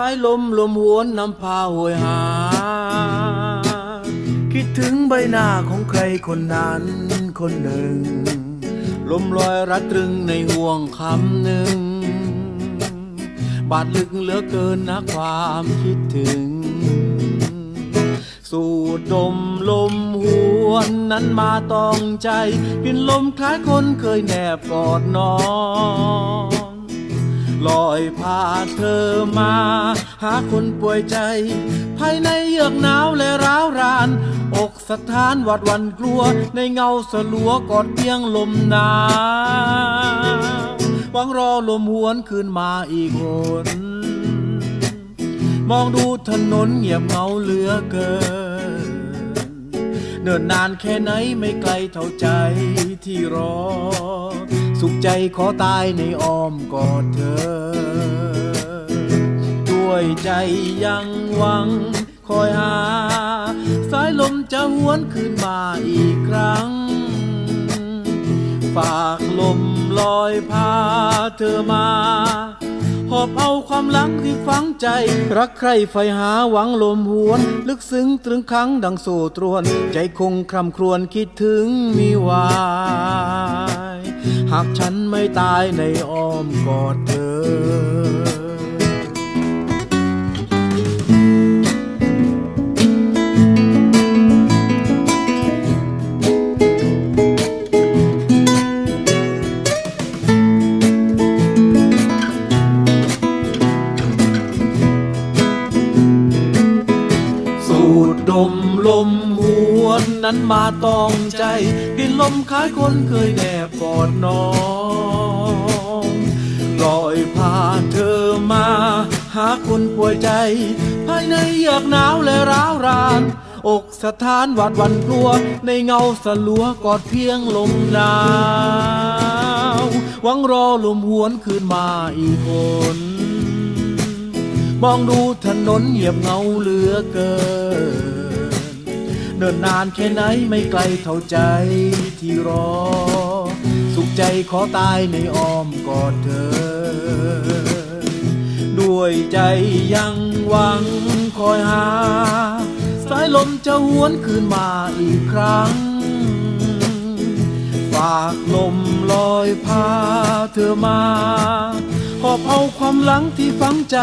สายลมลมหวนนำพาโหยหา คิดถึงใบหน้าของใครคนนั้นคนหนึ่ง ลมลอยรัดตรึงในห่วงคำหนึ่ง บาดลึกเหลือเกินนะความคิดถึง สูดดมลมหวนนั้นมาตองใจกลินลมคล้ายคนเคยแนบกอดนอน ลอยพาเธอมา หาคนป่วยใจ ภายในเยือกหนาวและร้าวราน อกสถานหวัดวันกลัว ในเงาสลัวกอดเพียงลมหนาวหวังรอลมหวนคืนมาอีกหนมองดูถนนเงียบเงาเหลือเกิน เนิ่นนานแค่ไหนไม่ไกลเท่าใจที่รอ สุขใจขอตายในอ้อมกอดเธอ ด้วยใจยังหวังคอยหา สายลมจะหวนคืนมาอีกครั้ง ฝากลมลอยพาเธอมาหอบเอาความหลังที่ฝังใจ รักใครไฟหาหวังลมหวน ลึกซึ้งตรึงครั้งดังโซ่ตรวน ใจคงคร่ำครวญคิดถึงมีวา หากฉันไม่ตายในอ้อมกอดเธอ ลมหวนนั้นมาตองใจกลินลมคล้ายคนเคยแนบกอดน้องลอยพาเธอมา หาคนป่วยใจ ภายในเยือกหนาวและร้าวราน อกสถานหวาดวันกลัว ในเงาสลัวกอดเพียงลมหนาวหวังรอลมหวนคืนมาอีกคนมองดูถนนเหยียบเงาเหลือเกิน เดินนานแค่ไหนไม่ไกลเท่าใจที่รอ สุขใจขอตายในอ้อมกอดเธอ ด้วยใจยังหวังคอยหา สายลมจะหวนคืนมาอีกครั้ง ฝากลมลอยพาเธอมา อบเอาความหลังที่ฝังใจ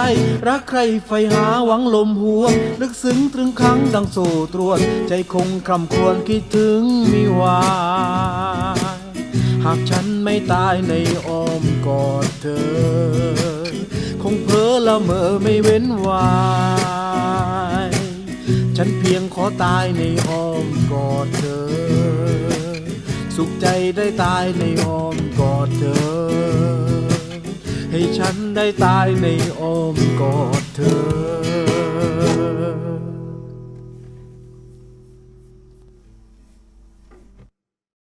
รักใครไฟหาหวังลมหวนลึกซึ้งตรึงครั้งดังโซ่ตรวน ใจคงคำควรคิดถึงมีวาย หากฉันไม่ตายในอ้อมกอดเธอ คงเพ้อละเมอไม่เว้นวายฉันเพียงขอตายในอ้อมกอดเธอ สุขใจได้ตายในอ้อมกอดเธอ ให้ฉันได้ตายในอ้อมกอดเธอ